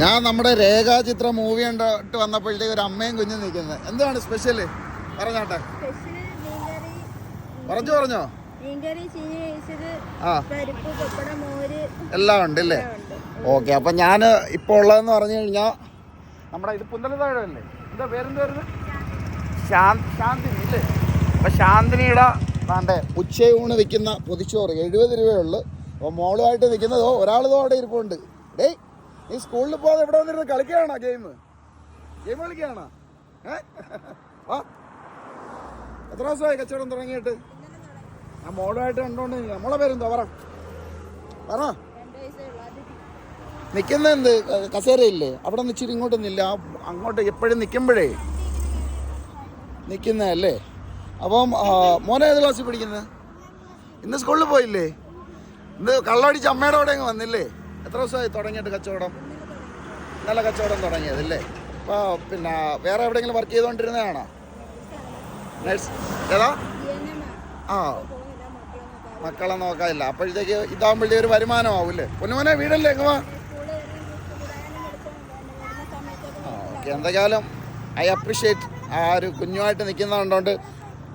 ഞാൻ നമ്മുടെ രേഖാചിത്ര മൂവി കണ്ടിട്ട് വന്നപ്പോഴത്തേക്ക് ഒരു അമ്മയും കുഞ്ഞും നിൽക്കുന്നത്. എന്താണ് സ്പെഷ്യൽ പറഞ്ഞോട്ടെ. പറഞ്ഞു പറഞ്ഞോ. ആ. എല്ലാം ഉണ്ട് അല്ലേ? ഓക്കെ അപ്പം ഞാൻ ഇപ്പോൾ ഉള്ളതെന്ന് പറഞ്ഞു കഴിഞ്ഞാൽ നമ്മുടെ ഇത് പുന്തലത്താഴല്ലേ എന്താ പേരെന്താ ശാന്ത് ശാന്തിനി ഇല്ലേ അപ്പം ശാന്തിനിയുടെ താണ്ടെ ഉച്ചയൂണ് വിൽക്കുന്ന പൊതിച്ചോറ് എഴുപത് രൂപയുള്ളു അപ്പോൾ മോളുമായിട്ട് നിൽക്കുന്നത് ഒരാൾ അവിടെ ഇരിപ്പുണ്ട്. ഡേയ് നീ സ്കൂളിൽ പോകാതെ എവിടെ വന്നിരുന്ന് കളിക്കുകയാണോ ഗെയിം ഗെയിം കളിക്കുകയാണോ? ഏ? എത്ര ദിവസമായി കച്ചവടം തുടങ്ങിയിട്ട്? ആ മോളുമായിട്ട് കണ്ടോണ്ട് നമ്മളെ മോളെ പേരെന്തോ പറ. പറ. നിൽക്കുന്ന എന്ത്? കസേരയില്ലേ? അവിടെ ഇച്ചിരി ഇങ്ങോട്ട് നില്ല. അങ്ങോട്ട് എപ്പോഴും നിൽക്കുമ്പോഴേ നിൽക്കുന്നതല്ലേ അപ്പം മോനെ ഏത് ക്ലാസ്സിൽ പഠിക്കുന്നത് ഇന്ന് സ്കൂളിൽ പോയില്ലേ? ഇന്ന് കള്ളടിച്ച് അമ്മയുടെ അവിടെ അങ്ങ് വന്നില്ലേ? എത്ര ദിവസമായി തുടങ്ങിയിട്ട് കച്ചവടം? നല്ല കച്ചവടം തുടങ്ങിയതല്ലേ അപ്പോൾ പിന്നെ വേറെ എവിടെയെങ്കിലും വർക്ക് ചെയ്തുകൊണ്ടിരുന്നതാണോ നഴ്സ് ഏതാ? ആ. മക്കളെ നോക്കാനില്ല. അപ്പോഴത്തേക്ക് ഇതാകുമ്പോഴേ ഒരു വരുമാനമാവൂല്ലേ പൊന്നുമോനെ വീടല്ലേ എങ്ങുവാ ആ ഓക്കെ. എന്തെങ്കിലും ഐ അപ്രിഷ്യേറ്റ് ആ ഒരു കുഞ്ഞുമായിട്ട് നിൽക്കുന്ന കണ്ടോണ്ട്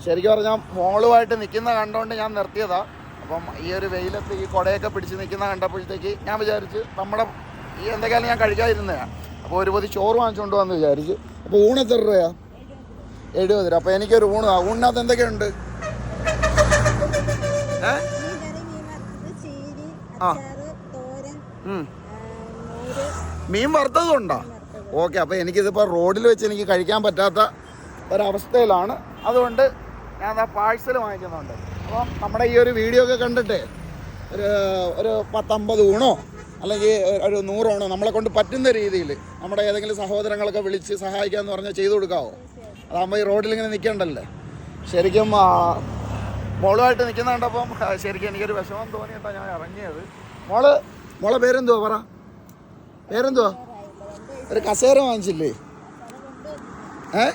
ശരിക്കും പറഞ്ഞാൽ മോളുമായിട്ട് നിൽക്കുന്ന കണ്ടോണ്ട് ഞാൻ നിർത്തിയതാ. അപ്പം ഈ ഒരു വെയിലത്ത് ഈ കുടയൊക്കെ പിടിച്ച് നിൽക്കുന്ന കണ്ടപ്പോഴത്തേക്ക് ഞാൻ വിചാരിച്ച് നമ്മുടെ ഈ എന്തെങ്കിലും ഞാൻ കഴിക്കാതിരുന്നതാണ് അപ്പോൾ ഒരു പൊതി ചോറ് വാങ്ങിച്ചുകൊണ്ട് വന്ന് വിചാരിച്ച്. അപ്പോൾ ഊണ് എത്ര രൂപയാ? എഴുപത് രൂപ. അപ്പോൾ എനിക്കൊരു ഊണ് ഊണിനകത്ത് എന്തൊക്കെയുണ്ട്? ആ. മീൻ വറുത്തതും ഉണ്ടോ ഓക്കെ അപ്പോൾ എനിക്കിതിപ്പോൾ റോഡിൽ വെച്ച് എനിക്ക് കഴിക്കാൻ പറ്റാത്ത ഒരവസ്ഥയിലാണ്. അതുകൊണ്ട് ഞാൻ ആ പാഴ്സൽ വാങ്ങിക്കുന്നുണ്ട്. അപ്പം നമ്മുടെ ഈ ഒരു വീഡിയോ ഒക്കെ കണ്ടിട്ട് ഒരു ഒരു പത്തമ്പത് ഊണോ അല്ലെങ്കിൽ ഒരു നൂറോണോ? നമ്മളെ കൊണ്ട് പറ്റുന്ന രീതിയിൽ നമ്മുടെ ഏതെങ്കിലും സഹോദരങ്ങളൊക്കെ വിളിച്ച് സഹായിക്കാമെന്ന് പറഞ്ഞാൽ ചെയ്തു കൊടുക്കാവോ? അതാകുമ്പോൾ ഈ റോഡിൽ ഇങ്ങനെ നിൽക്കണ്ടല്ലേ ശരിക്കും മോളുമായിട്ട് നിൽക്കുന്ന കണ്ടപ്പം ശരിക്കും എനിക്കൊരു വിഷമം തോന്നിയിട്ടാണ് ഞാൻ ഇറങ്ങിയത്. മോൾ മോളെ പേരെന്തുവാ പറ? പേരെന്തുവാ? ഒരു കസേര വാങ്ങിച്ചില്ലേ? ഏ?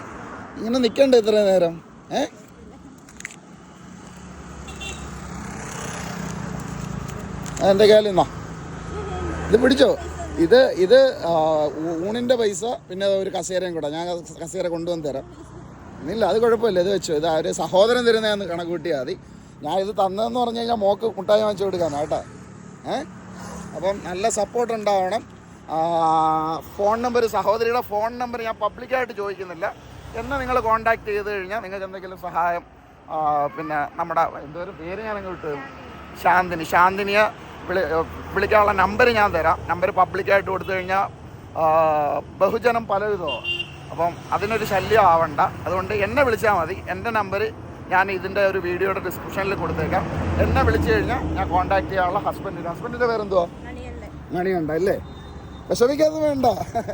ഇങ്ങനെ നിൽക്കണ്ടേ ഇത്ര നേരം? ഏ? എന്റെ കയ്യിൽ നിന്നാ ഇത് പിടിച്ചോ? ഇത് ഇത് ഊണിന്റെ പൈസ പിന്നെ ഒരു കസേരയും കൂടെ. ഞാൻ കസേര കൊണ്ടുവന്ന് തരാം. ഇല്ല അത് കുഴപ്പമില്ല ഇത് വെച്ചോ. ഇത് ഒരു സഹോദരൻ തരുന്നതെന്ന് കണക്ക് കൂട്ടിയാൽ മതി. ഞാൻ ഇത് തന്നതെന്ന് പറഞ്ഞു കഴിഞ്ഞാൽ മോക്ക് മുട്ടായി വാങ്ങിച്ചു കൊടുക്കാനാ കേട്ടോ. ഏ? അപ്പം നല്ല സപ്പോർട്ട് ഉണ്ടാവണം. ഫോൺ നമ്പർ സഹോദരിയുടെ ഫോൺ നമ്പർ ഞാൻ പബ്ലിക്കായിട്ട് ചോദിക്കുന്നില്ല. എന്നെ നിങ്ങൾ കോൺടാക്ട് ചെയ്ത് കഴിഞ്ഞാൽ നിങ്ങൾക്ക് എന്തെങ്കിലും സഹായം പിന്നെ നമ്മുടെ എന്തോരം പേര് ഞാൻ ഇങ്ങോട്ട് ശാന്തിനി. ശാന്തിനിയെ വിളിക്കാനുള്ള നമ്പർ ഞാൻ തരാം. നമ്പർ പബ്ലിക്കായിട്ട് കൊടുത്തു കഴിഞ്ഞാൽ ബഹുജനം പലവിധമാണ് അപ്പം അതിനൊരു ശല്യം ആവണ്ട. അതുകൊണ്ട് എന്നെ വിളിച്ചാൽ മതി. എന്റെ നമ്പർ ഞാൻ ഇതിന്റെ ഒരു വീഡിയോയുടെ ഡിസ്ക്രിപ്ഷനിൽ കൊടുത്തേക്കാം. എന്നെ വിളിച്ചു കഴിഞ്ഞാൽ ഞാൻ കോൺടാക്ട് ചെയ്യാനുള്ള ഹസ്ബൻഡിന് ഹസ്ബൻഡിന്റെ പേരെന്തുവാ? മണിയല്ലേ മണിയുണ്ട് അല്ലേ? വിഷമിക്കാതെ വേണ്ട.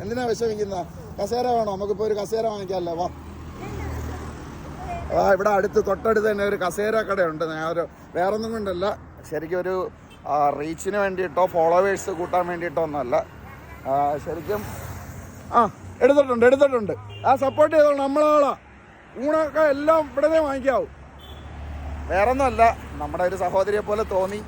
എന്തിനാ വിഷമിക്കുന്ന? കസേര വേണോ? നമുക്കിപ്പോൾ ഒരു കസേര വാങ്ങിക്കാമല്ലോ വാ. ആ ഇവിടെ അടുത്ത് തൊട്ടടുത്ത് തന്നെ ഒരു കസേര കടയുണ്ട്. ഞാൻ ഒരു വേറൊന്നും കൊണ്ടല്ല. ശരിക്കും ഒരു റീച്ചിന് വേണ്ടിയിട്ടോ ഫോളോവേഴ്സ് കൂട്ടാൻ വേണ്ടിയിട്ടോ ഒന്നുമല്ല. ശരിക്കും ആ എടുത്തിട്ടുണ്ട് എടുത്തിട്ടുണ്ട്. ആ സപ്പോർട്ട് ചെയ്തോളൂ നമ്മളാളാ. ഊണൊക്കെ എല്ലാം ഇവിടെ വാങ്ങിക്കാവും. വേറൊന്നുമല്ല നമ്മുടെ ഒരു സഹോദരിയെ പോലെ തോന്നി.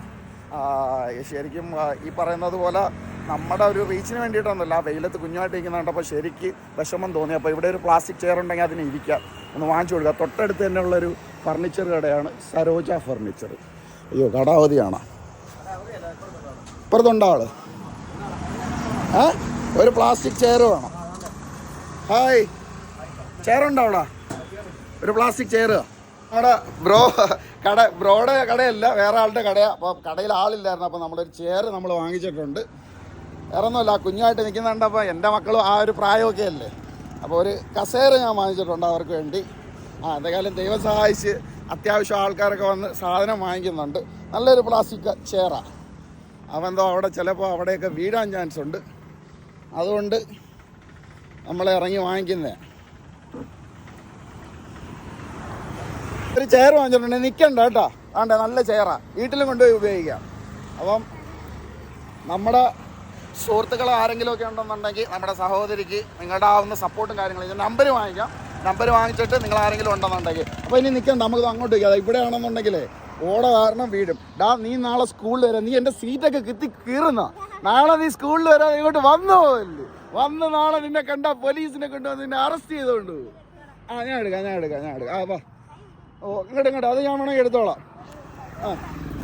ശരിക്കും ഈ പറയുന്നത് പോലെ നമ്മുടെ ഒരു റീച്ചിന് വേണ്ടിയിട്ടൊന്നുമല്ല. ആ വെയിലത്ത് കുഞ്ഞുമായിട്ട് ഇരിക്കുന്ന കണ്ടപ്പോൾ ശരിക്ക് വിഷമം തോന്നി. അപ്പോൾ ഇവിടെ ഒരു പ്ലാസ്റ്റിക് ചെയർ ഉണ്ടെങ്കിൽ അതിന് ഇരിക്കാം. ഒന്ന് വാങ്ങിച്ചു കൊടുക്കുക തൊട്ടടുത്ത് തന്നെയുള്ളൊരു ഫർണിച്ചർ കടയാണ് സരോജ ഫർണിച്ചർ അയ്യോ കട അവധിയാണ് ഇപ്പുറത്തുണ്ടോ ആൾ. ഏ ഒരു പ്ലാസ്റ്റിക് ചെയർ വേണം. ഹായ്. ചെയർ ഉണ്ടോ അവിടെ? ഒരു പ്ലാസ്റ്റിക് ചെയർ. അവിടെ ബ്രോ കട ബ്രോയുടെ കടയല്ല വേറെ ആളുടെ കടയാണ് അപ്പോൾ കടയിൽ ആളില്ലായിരുന്നു. അപ്പോൾ നമ്മളൊരു ചെയർ നമ്മൾ വാങ്ങിച്ചിട്ടുണ്ട്. വേറെ കുഞ്ഞായിട്ട് നിൽക്കുന്നുണ്ട്. അപ്പോൾ എന്റെ മക്കളും ആ ഒരു പ്രായമൊക്കെ അല്ലേ? അപ്പോൾ ഒരു കസേര ഞാൻ വാങ്ങിച്ചിട്ടുണ്ട് അവർക്ക് വേണ്ടി. ആ എന്തെങ്കിലും ദൈവം സഹായിച്ച് അത്യാവശ്യം ആൾക്കാരൊക്കെ വന്ന് സാധനം വാങ്ങിക്കുന്നുണ്ട്. നല്ലൊരു പ്ലാസ്റ്റിക് ചെയറാണ് അവെന്തോ അവിടെ ചിലപ്പോൾ അവിടെയൊക്കെ വീഴാൻ ചാൻസ് ഉണ്ട്. അതുകൊണ്ട് നമ്മളെ ഇറങ്ങി വാങ്ങിക്കുന്നേ. ഒരു ചെയർ വാങ്ങിച്ചിട്ടുണ്ട്. നിൽക്കണ്ട കേട്ടോ. വേണ്ട നല്ല ചെയറാ വീട്ടിലും കൊണ്ടുപോയി ഉപയോഗിക്കാം. അപ്പം നമ്മുടെ സുഹൃത്തുക്കൾ ആരെങ്കിലും ഒക്കെ ഉണ്ടെന്നുണ്ടെങ്കിൽ നമ്മുടെ സഹോദരിക്ക് നിങ്ങളുടെ ആവുന്ന സപ്പോർട്ടും കാര്യങ്ങളും നമ്പർ വാങ്ങിക്കാം. നമ്പർ വാങ്ങിച്ചിട്ട് നിങ്ങൾ ആരെങ്കിലും ഉണ്ടെന്നുണ്ടെങ്കിൽ. അപ്പോൾ ഇനി നിൽക്കണ്ട നമുക്ക് അങ്ങോട്ട് വയ്ക്കാം ഇവിടെ ആണെന്നുണ്ടെങ്കിലേ ഓട കാരണം വീടും ഡാ നീ നാളെ സ്കൂളിൽ വരാം. നീ എന്റെ സീറ്റൊക്കെ കിത്തി കീറുന്ന. നാളെ നീ സ്കൂളിൽ വരാ ഇങ്ങോട്ട് വന്നോ വന്ന് നാളെ നിന്നെ കണ്ട പോലീസിനെ കൊണ്ടുവന്ന് നിന്നെ അറസ്റ്റ് ചെയ്തോണ്ട്. ആ ഞാൻ എടുക്കാം ഞാൻ എടുക്കാം ഞാൻ എടുക്കാം. ആ വാ. ഓ ഇങ്ങോട്ട് ഇങ്ങോട്ട്. അത് ഞാൻ വേണമെങ്കിൽ എടുത്തോളാം. ആ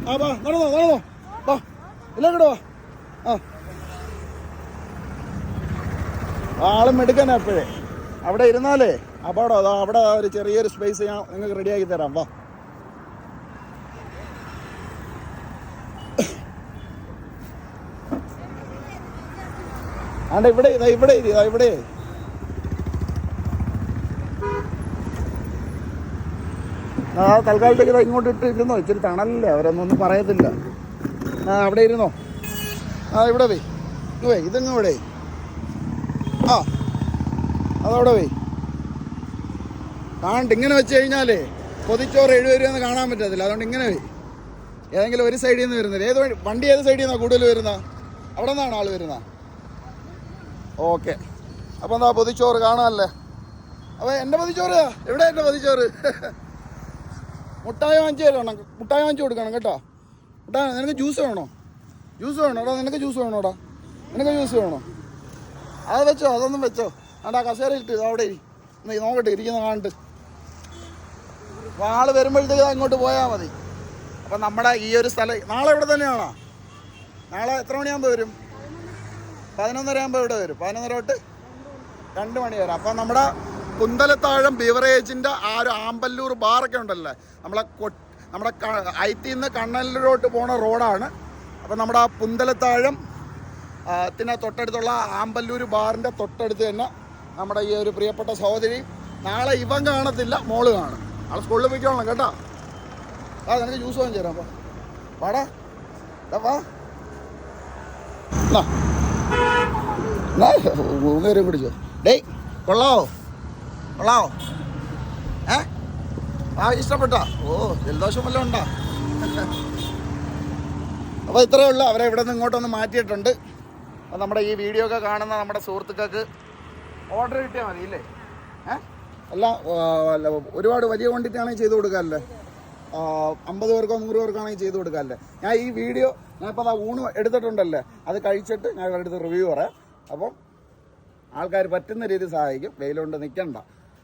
ആ വാ. നടന്നോ നടന്നോ. വാ. ഇല്ല ഇങ്ങോട്ട് വാ. ആ. ആളും എടുക്കാൻ അപ്പോഴേ അവിടെ ഇരുന്നാലേ. അപകടം അതാ അവിടെ ഒരു ചെറിയൊരു സ്പേസ് ഞാൻ നിങ്ങൾക്ക് റെഡിയാക്കി തരാം. വാ. ആണ്ട ഇവിടെ ഇതാ ഇവിടെ ഇതാ ഇവിടെ. ആ തൽക്കാലത്തേക്ക് ഇതാ ഇങ്ങോട്ട് ഇട്ട് ഇരുന്നോ ഇച്ചിരി തണലല്ലേ അവരൊന്നും പറയത്തില്ല. ആ അവിടെ ഇരുന്നോ? ആ ഇവിടെ വേ. വേ ഇതങ്ങ് ഇവിടെ. ആ അതവിടെ വേ. കാണ്ട് ഇങ്ങനെ വെച്ച് കഴിഞ്ഞാലേ കൊതിച്ചോറ് എഴുപത് രൂപ കാണാൻ പറ്റത്തില്ല. അതുകൊണ്ട് ഇങ്ങനെ വേ. ഏതെങ്കിലും ഒരു സൈഡിൽ നിന്ന് വരുന്നില്ല ഏത് വണ്ടി ഏത് സൈഡിൽ നിന്നാണ് കൂടുതൽ വരുന്ന അവിടെ നിന്നാണ് ആൾ വരുന്നത്? ഓക്കെ. അപ്പോൾ എന്താ പൊതിച്ചോറ് കാണാനല്ലേ? അപ്പോൾ എന്റെ പൊതിച്ചോറ്? എവിടെ എന്റെ പൊതിച്ചോറ്? മുട്ടായി വാങ്ങിച്ചു തരണം. മുട്ടായി വാങ്ങിച്ചു കൊടുക്കണം കേട്ടോ. മുട്ടായി നിനക്ക് ജ്യൂസ് വേണോ? ജ്യൂസ് വേണോടാ നിനക്ക് ജ്യൂസ് വേണോടാ നിനക്ക് ജ്യൂസ് വേണോ? അത് വെച്ചോ അതൊന്നും വെച്ചോ. ആണ്ടാ കസേര ഇട്ട് അവിടെ. ഒന്ന് നോക്കട്ടെ ഇരിക്കുന്ന കാണിട്ട് അപ്പോൾ ആൾ വരുമ്പോഴത്തേക്ക് അങ്ങോട്ട് പോയാൽ മതി. അപ്പം നമ്മുടെ ഈ ഒരു സ്ഥലം നാളെ ഇവിടെ തന്നെയാണോ? നാളെ എത്ര മണിയാകുമ്പോൾ വരും? പതിനൊന്നര ആകുമ്പോൾ ഇവിടെ വരും. പതിനൊന്നര തൊട്ട് രണ്ട് മണി വരെ. അപ്പം നമ്മുടെ കുന്തലത്താഴം ബീവറേജിന്റെ ആ ഒരു ആമ്പല്ലൂർ ബാറൊക്കെ ഉണ്ടല്ലേ? നമ്മളെ നമ്മുടെ ഐറ്റിൽ നിന്ന് കണ്ണലിലോട്ട് പോണ റോഡാണ്. അപ്പം നമ്മുടെ ആ പുന്തലത്താഴം ത്തിന് തൊട്ടടുത്തുള്ള ആമ്പല്ലൂർ ബാറിന്റെ തൊട്ടടുത്ത് തന്നെ നമ്മുടെ ഈ ഒരു പ്രിയപ്പെട്ട സഹോദരി നാളെ ഇവൻ കാണത്തില്ല മോൾ കാണും. നാളെ സ്കൂളിൽ പോയിക്കോളണം കേട്ടോ. ആ നിനക്ക് ജ്യൂസ് വാങ്ങിച്ചു തരാം അപ്പം വാടാ. വാ. മൂന്ന് പിടിച്ചോ. ഡേയ് കൊള്ളാവോ? കൊള്ളാവോ? ഏ? ആ ഇഷ്ടപ്പെട്ടോ. ഓ ജലദോഷം വല്ലതും ഉണ്ടോ? അപ്പോൾ ഇത്രയേ ഉള്ളൂ. അവരെ ഇവിടെ നിന്ന് ഇങ്ങോട്ടൊന്ന് മാറ്റിയിട്ടുണ്ട്. അപ്പോൾ നമ്മുടെ ഈ വീഡിയോ ഒക്കെ കാണുന്ന നമ്മുടെ സുഹൃത്തുക്കൾക്ക് ഓർഡർ കിട്ടിയാൽ മതി ഇല്ലേ? അല്ല അല്ല, ഒരുപാട് വലിയ ക്വാണ്ടിറ്റി ചെയ്ത് കൊടുക്കാമല്ലേ അമ്പത് പേർക്കോ നൂറ് പേർക്കാണെങ്കിൽ ചെയ്ത് കൊടുക്കാമല്ലേ ഞാൻ ഈ വീഡിയോ ഞാൻ ഇപ്പോൾ ഊണ് എടുത്തിട്ടുണ്ടല്ലേ? അത് കഴിച്ചിട്ട് ഞാൻ ഇവരുടെ അടുത്ത് റിവ്യൂ പറയാം. അപ്പം ആൾക്കാർ പറ്റുന്ന രീതിയിൽ സഹായിക്കും. വെയിലുകൊണ്ട് നിൽക്കണ്ട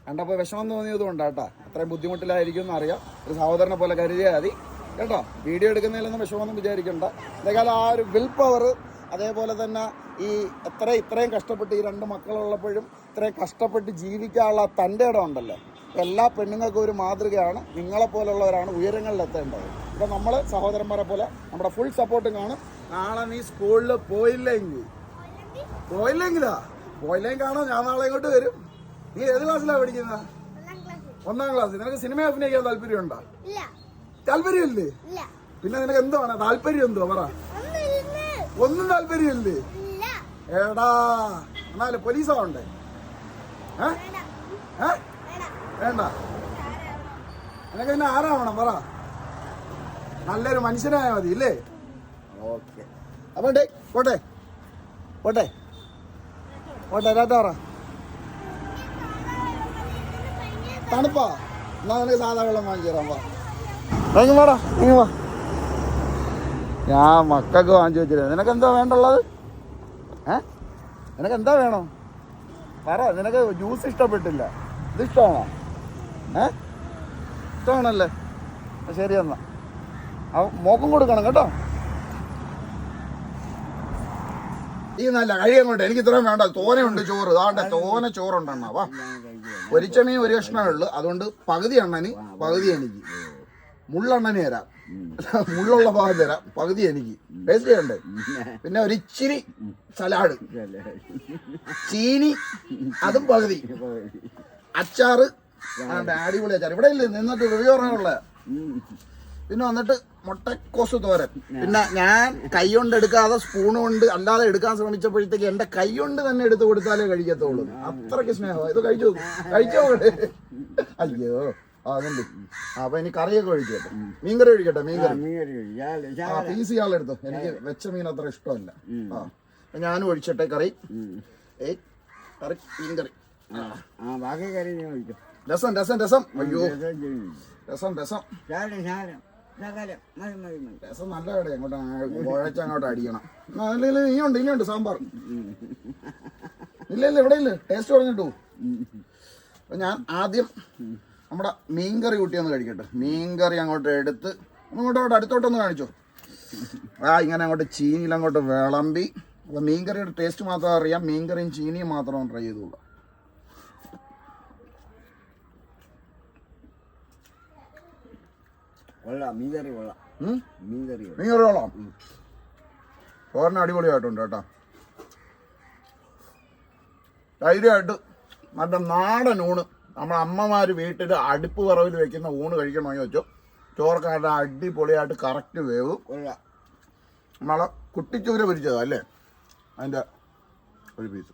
കണ്ടപ്പോൾ വിഷമം തോന്നിയത് കേട്ടോ അത്രയും ബുദ്ധിമുട്ടിലായിരിക്കും എന്നറിയാം. ഒരു സഹോദരനെ പോലെ കരുതിയാൽ മതി. കേട്ടോ? വീഡിയോ എടുക്കുന്നതിലൊന്നും വിഷമമൊന്നും വിചാരിക്കണ്ട. എന്തായാലും ആ ഒരു വിൽ പവർ അതേപോലെ തന്നെ ഈ എത്ര ഇത്രയും കഷ്ടപ്പെട്ട് ഈ രണ്ട് മക്കളുള്ളപ്പോഴും ഇത്രയും കഷ്ടപ്പെട്ട് ജീവിക്കാനുള്ള തന്റെ ഇടം ഉണ്ടല്ലോ. എല്ലാ പെണ്ണുങ്ങൾക്കും ഒരു മാതൃകയാണ്. നിങ്ങളെപ്പോലുള്ളവരാണ് ഉയരങ്ങളിലെത്തേണ്ടത് ഇപ്പം നമ്മൾ സഹോദരന്മാരെ പോലെ നമ്മുടെ ഫുൾ സപ്പോർട്ടും കാണും. നാളെ നീ സ്കൂളിൽ പോയില്ലെങ്കിൽ പോയില്ലെങ്കിലാ പോയില്ലെങ്കിൽ കാണാം ഞാൻ നാളെ ഇങ്ങോട്ട് വരും. നീ ഏത് ക്ലാസ്സിലാ പഠിക്കുന്നത് ഒന്നാം ക്ലാസ് നിനക്ക് സിനിമ അഭിനയിക്കാൻ താല്പര്യമുണ്ടോ? താല്പര്യമില്ലേ? ഇല്ല. പിന്നെ നിനക്ക് എന്താണ് താല്പര്യം എന്തോ പറ. ഒന്നും താല്പര്യമില്ലേ? ഇല്ല. എടാ. എന്നാൽ പോലീസ് ആവണ്ടേ? ഏ? വേണ്ട. നിനക്ക് പിന്നെ ആരാവണം പറ. നല്ലൊരു മനുഷ്യനായ മതി ഇല്ലേ? ഓക്കെ. അപ്പൊ ഡേ പോട്ടെ. പോട്ടെ. ടാറ്റ പറ തണുപ്പാ. എന്നാ നിനക്ക് സാധാ വെള്ളം വാങ്ങിച്ചു തരാം വാ. വാടാ ഇങ്ങ് വാ. ഞാൻ മക്കൾക്ക് വാങ്ങിച്ചു വെച്ചിരുന്നു. നിനക്ക് എന്താ വേണ്ടുള്ളത്? ഏ? നിനക്ക് എന്താ വേണോ? പറ നിനക്ക് ജ്യൂസ് ഇഷ്ടപ്പെട്ടില്ല. ഇത് ഇഷ്ടമാണോ? ഏ? ഇഷ്ടമാണല്ലേ? ശരി എന്നാ. മോക്കും കൊടുക്കണം കേട്ടോ. ഈ നല്ല കഴിയാൻ കൊണ്ട് എനിക്ക് ഇത്രയും വേണ്ട. തോനയുണ്ട് ചോറ്. അതാണ്ട് തോന ചോറുണ്ടെണ്ണ വാ. പൊരിച്ച മീൻ ഒരു കഷ്ണമേ ഉള്ളു. അതുകൊണ്ട് പകുതി എണ്ണന് പകുതി എനിക്ക്. മുള്ളെണ്ണന് തരാം. മുള്ളുള്ള ഭാഗം തരാം. പകുതി എനിക്ക്. ടേസ്റ്റ് ചെയ്യണ്ടേ? പിന്നെ ഒരിച്ചിരി സലാഡ്. ചീനി അതും പകുതി. അച്ചാറ് അടിപൊളി അച്ചാർ ഇവിടെ ഇല്ലേ? നിന്നിട്ട് റിവ്യൂ പറഞ്ഞുള്ള പിന്നെ വന്നിട്ട് മുട്ടക്കോസ് തോരൻ. പിന്നെ ഞാൻ കൈ കൊണ്ട് എടുക്കാതെ സ്പൂൺ കൊണ്ട് അല്ലാതെ എടുക്കാൻ ശ്രമിച്ചപ്പോഴത്തേക്ക് എന്റെ കൈ കൊണ്ട് തന്നെ എടുത്തു കൊടുത്താലേ കഴിക്കത്തുള്ളൂ. അത്രയ്ക്ക് സ്നേഹം. ഇത് കഴിച്ചു. കഴിച്ചോ അയ്യോ ആ അതുണ്ട്. അപ്പൊ ഇനി കറിയൊക്കെ ഒഴിക്കട്ടെ. മീൻകറി ഒഴിക്കട്ടെ മീൻകറി. ആ പീസ് ഇയാളെടുത്തോ എനിക്ക് വെച്ച മീൻ അത്ര ഇഷ്ടമല്ല. ആ ഞാനും ഒഴിച്ചട്ടെ കറി. ഏയ് കറി മീൻകറി. ബാക്കി കറി രസം രസം രസം. അയ്യോ. രസം രസം. രസം നല്ല കട അങ്ങോട്ട് കുഴച്ച് അങ്ങോട്ട് അടിക്കണം ആ, നീ ഇല്ല, ഇനിയുണ്ട് ഇനിയുണ്ട് സാമ്പാർ. ഇല്ല ഇല്ല ഇവിടെ ഇല്ല. ടേസ്റ്റ് പറഞ്ഞിട്ടു ഞാൻ ആദ്യം നമ്മുടെ മീൻകറി കൂട്ടിയൊന്ന് കഴിക്കട്ടെ. മീൻകറി അങ്ങോട്ട് എടുത്ത് അങ്ങോട്ട് അവിടെ അടുത്തോട്ടൊന്ന് കാണിച്ചോ. ആ ഇങ്ങനെ അങ്ങോട്ട് ചീനിയിൽ അങ്ങോട്ട് വിളമ്പി. അപ്പോൾ മീൻകറിയുടെ ടേസ്റ്റ് മാത്രം അറിയാം. മീൻകറിയും ചീനിയും മാത്രം ട്രൈ ചെയ്തോളൂ കൊള്ളാം മീൻ കൊള്ളാം. മീൻകറി കൊള്ളാം. ചോറിന് അടിപൊളിയായിട്ടുണ്ട് കേട്ടോ. ധൈര്യമായിട്ട് നല്ല നാടൻ ഊണ്. നമ്മുടെ അമ്മമാർ വീട്ടിൽ അടുപ്പ് പറവിൽ വെക്കുന്ന ഊണ് കഴിക്കണമെങ്കിൽ വെച്ചോ ചോറൊക്കെ നല്ല അടിപൊളിയായിട്ട് കറക്റ്റ് വേവ്. നമ്മളെ കുട്ടിച്ചൂര പൊരിച്ചതാ അല്ലേ? അതിന്റെ ഒരു പീസ്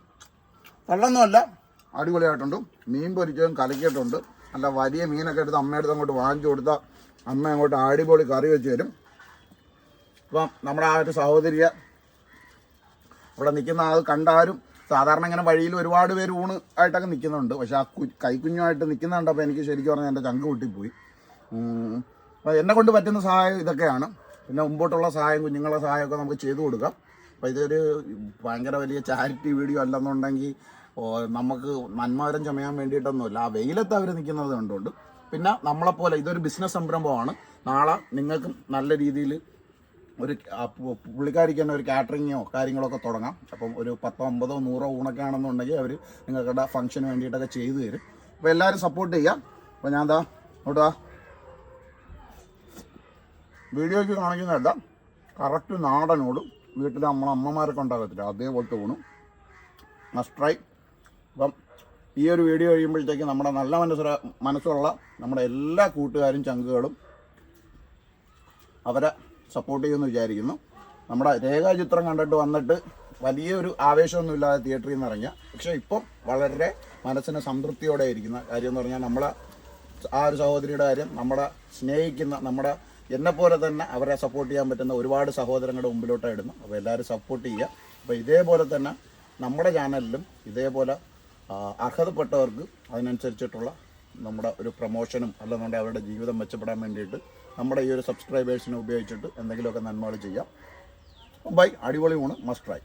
വെള്ളമൊന്നുമല്ല അടിപൊളിയായിട്ടുണ്ട്. മീൻ പൊരിച്ചതും കലക്കിയിട്ടുണ്ട്. നല്ല വലിയ മീനൊക്കെ എടുത്ത് അമ്മയുടെ അങ്ങോട്ട് വാങ്ങിച്ചു കൊടുത്താൽ അമ്മ അങ്ങോട്ട് അടിപൊളി കറി വെച്ച് തരും. അപ്പം നമ്മുടെ ആ ഒരു സഹോദരിയ അവിടെ നിൽക്കുന്ന ആൾ കണ്ടാലും സാധാരണ ഇങ്ങനെ വഴിയിൽ ഒരുപാട് പേര് ഊണ് ആയിട്ടൊക്കെ നിൽക്കുന്നുണ്ട്. പക്ഷെ ആ കു കൈക്കുഞ്ഞുമായിട്ട് നിൽക്കുന്നുണ്ട്. കണ്ടപ്പോൾ എനിക്ക് ശരിക്കും പറഞ്ഞാൽ എന്റെ ചങ്ക് പൊട്ടിപ്പോയി. ഉം. അപ്പോൾ എന്നെ കൊണ്ട് പറ്റുന്ന സഹായം ഇതൊക്കെയാണ്. പിന്നെ മുമ്പോട്ടുള്ള സഹായം കുഞ്ഞുങ്ങളുടെ സഹായമൊക്കെ നമുക്ക് ചെയ്തു കൊടുക്കാം. അപ്പോൾ ഇതൊരു ഭയങ്കര വലിയ ചാരിറ്റി വീഡിയോ അല്ലെന്നുണ്ടെങ്കിൽ നമുക്ക് നന്മവരം ചമയാൻ വേണ്ടിയിട്ടൊന്നുമില്ല. ആ വെയിലത്ത് അവർ നിൽക്കുന്നത് കണ്ടുകൊണ്ട് പിന്നെ നമ്മളെപ്പോലെ ഇതൊരു ബിസിനസ് സംരംഭമാണ്. നാളെ നിങ്ങൾക്കും നല്ല രീതിയിൽ ഒരു പുള്ളിക്കാരിക്ക് തന്നെ ഒരു കാറ്ററിങ്ങോ കാര്യങ്ങളൊക്കെ തുടങ്ങാം. അപ്പം ഒരു പത്തോ അമ്പതോ നൂറോ ഊണൊക്കെ ആണെന്നുണ്ടെങ്കിൽ അവർ നിങ്ങൾക്കുടെ ഫംഗ്ഷന് വേണ്ടിയിട്ടൊക്കെ ചെയ്തു തരും. അപ്പോൾ എല്ലാവരും സപ്പോർട്ട് ചെയ്യാം. അപ്പോൾ ഞാൻ എന്താ നോട്ടാ വീഡിയോയ്ക്ക് കാണിക്കുന്നതല്ല കറക്റ്റ് നാടനോടും വീട്ടിൽ നമ്മളെ അമ്മമാരൊക്കെ ഉണ്ടാകത്തില്ല അതേപോലത്തെ ഊണും. മസ്റ്റ് ട്രൈ അപ്പം ഈ ഒരു വീഡിയോ കഴിയുമ്പോഴത്തേക്ക് നമ്മുടെ നല്ല മനസ്സുള്ള മനസ്സുള്ള നമ്മുടെ എല്ലാ കൂട്ടുകാരും ചങ്കുകളും അവരെ സപ്പോർട്ട് ചെയ്യുമെന്ന് വിചാരിക്കുന്നു. നമ്മുടെ രേഖാചിത്രം കണ്ടിട്ട് വന്നിട്ട് വലിയൊരു ആവേശമൊന്നും ഇല്ലാതെ തിയേറ്ററിൽ നിന്ന് ഇറങ്ങിയ പക്ഷേ ഇപ്പം വളരെ മനസ്സിന് സംതൃപ്തിയോടെ ഇരിക്കുന്ന കാര്യം എന്ന് പറഞ്ഞാൽ നമ്മളെ ആ ഒരു സഹോദരിയുടെ കാര്യം നമ്മളെ സ്നേഹിക്കുന്ന നമ്മുടെ എന്നെപ്പോലെ തന്നെ അവരെ സപ്പോർട്ട് ചെയ്യാൻ പറ്റുന്ന ഒരുപാട് സഹോദരങ്ങളുടെ മുമ്പിലോട്ടായിടുന്നു അപ്പോൾ എല്ലാവരും സപ്പോർട്ട് ചെയ്യുക. അപ്പോൾ ഇതേപോലെ തന്നെ നമ്മുടെ ചാനലിലും ഇതേപോലെ അർഹതപ്പെട്ടവർക്ക് അതിനനുസരിച്ചിട്ടുള്ള നമ്മുടെ ഒരു പ്രൊമോഷനും അല്ലെന്നുണ്ടെങ്കിൽ അവരുടെ ജീവിതം മെച്ചപ്പെടാൻ വേണ്ടിയിട്ട് നമ്മുടെ ഈ ഒരു സബ്സ്ക്രൈബേഴ്സിനെ ഉപയോഗിച്ചിട്ട് എന്തെങ്കിലുമൊക്കെ നന്മകൾ ചെയ്യാം. ബൈ അടിപൊളി ഊണ്. Must try